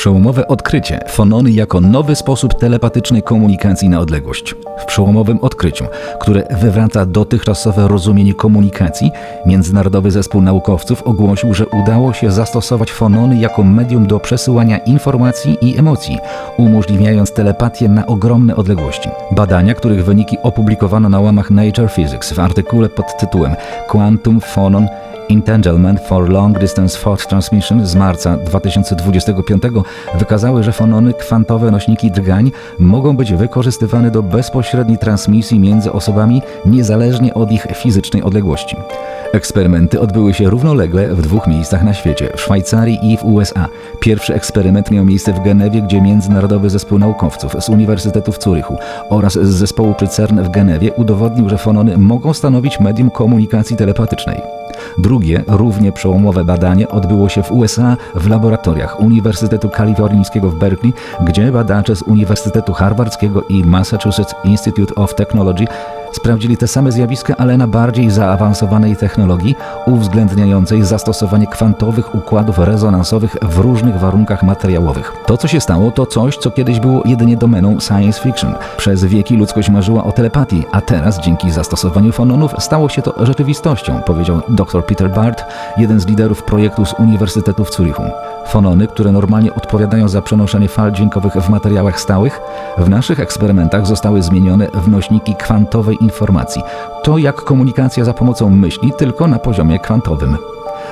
Przełomowe odkrycie fonony jako nowy sposób telepatycznej komunikacji na odległość. W przełomowym odkryciu, które wywraca dotychczasowe rozumienie komunikacji, Międzynarodowy Zespół Naukowców ogłosił, że udało się zastosować fonony jako medium do przesyłania informacji i emocji, umożliwiając telepatię na ogromne odległości. Badania, których wyniki opublikowano na łamach Nature Physics w artykule pod tytułem Quantum Phonon Entanglement for Long Distance Thought Transmission z marca 2025 wykazały, że fonony kwantowe nośniki drgań mogą być wykorzystywane do bezpośredniej transmisji między osobami niezależnie od ich fizycznej odległości. Eksperymenty odbyły się równolegle w dwóch miejscach na świecie, w Szwajcarii i w USA. Pierwszy eksperyment miał miejsce w Genewie, gdzie Międzynarodowy Zespół Naukowców z Uniwersytetu w Zurychu oraz z zespołu przy CERN w Genewie udowodnił, że fonony mogą stanowić medium komunikacji telepatycznej. Drugie, równie przełomowe badanie odbyło się w USA w laboratoriach Uniwersytetu Kalifornijskiego w Berkeley, gdzie badacze z Uniwersytetu Harvardzkiego i Massachusetts Institute of Technology sprawdzili te same zjawiska, ale na bardziej zaawansowanej technologii, uwzględniającej zastosowanie kwantowych układów rezonansowych w różnych warunkach materiałowych. To, co się stało, to coś, co kiedyś było jedynie domeną science fiction. Przez wieki ludzkość marzyła o telepatii, a teraz dzięki zastosowaniu fononów stało się to rzeczywistością, powiedział dr Peter Bart, jeden z liderów projektu z Uniwersytetu w Zurichu. Fonony, które normalnie odpowiadają za przenoszenie fal dźwiękowych w materiałach stałych, w naszych eksperymentach zostały zmienione w nośniki kwantowej informacji. To jak komunikacja za pomocą myśli, tylko na poziomie kwantowym.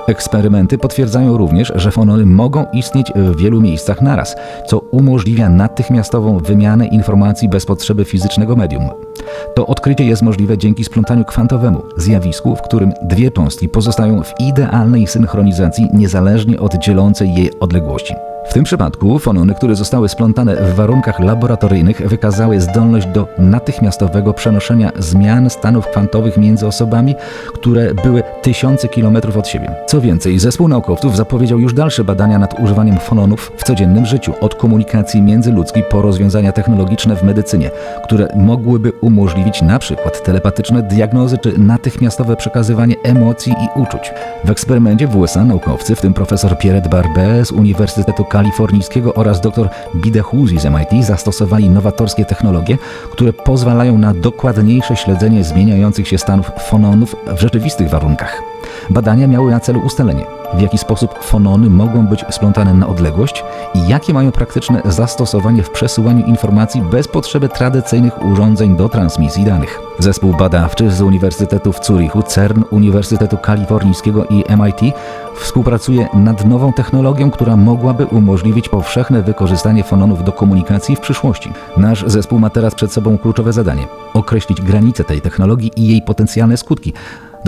Eksperymenty potwierdzają również, że fonony mogą istnieć w wielu miejscach naraz, co umożliwia natychmiastową wymianę informacji bez potrzeby fizycznego medium. To odkrycie jest możliwe dzięki splątaniu kwantowemu, zjawisku, w którym dwie cząstki pozostają w idealnej synchronizacji niezależnie od dzielącej je odległości. W tym przypadku fonony, które zostały splątane w warunkach laboratoryjnych, wykazały zdolność do natychmiastowego przenoszenia zmian stanów kwantowych między osobami, które były tysiące kilometrów od siebie. Co więcej, zespół naukowców zapowiedział już dalsze badania nad używaniem fononów w codziennym życiu, od komunikacji międzyludzkiej po rozwiązania technologiczne w medycynie, które mogłyby umożliwić przykład telepatyczne diagnozy czy natychmiastowe przekazywanie emocji i uczuć. W eksperymencie w USA naukowcy, w tym profesor Pierre Barbet z Uniwersytetu Kalifornijskiego oraz dr Bidehuzi z MIT zastosowali nowatorskie technologie, które pozwalają na dokładniejsze śledzenie zmieniających się stanów fononów w rzeczywistych warunkach. Badania miały na celu ustalenie, w jaki sposób fonony mogą być splątane na odległość i jakie mają praktyczne zastosowanie w przesyłaniu informacji bez potrzeby tradycyjnych urządzeń do transmisji danych. Zespół badawczy z Uniwersytetu w Zurichu, CERN, Uniwersytetu Kalifornijskiego i MIT współpracuje nad nową technologią, która mogłaby umożliwić powszechne wykorzystanie fononów do komunikacji w przyszłości. Nasz zespół ma teraz przed sobą kluczowe zadanie: określić granice tej technologii i jej potencjalne skutki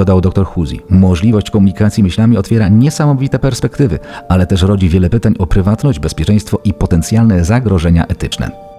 dodał dr Huzi. Możliwość komunikacji myślami otwiera niesamowite perspektywy, ale też rodzi wiele pytań o prywatność, bezpieczeństwo i potencjalne zagrożenia etyczne.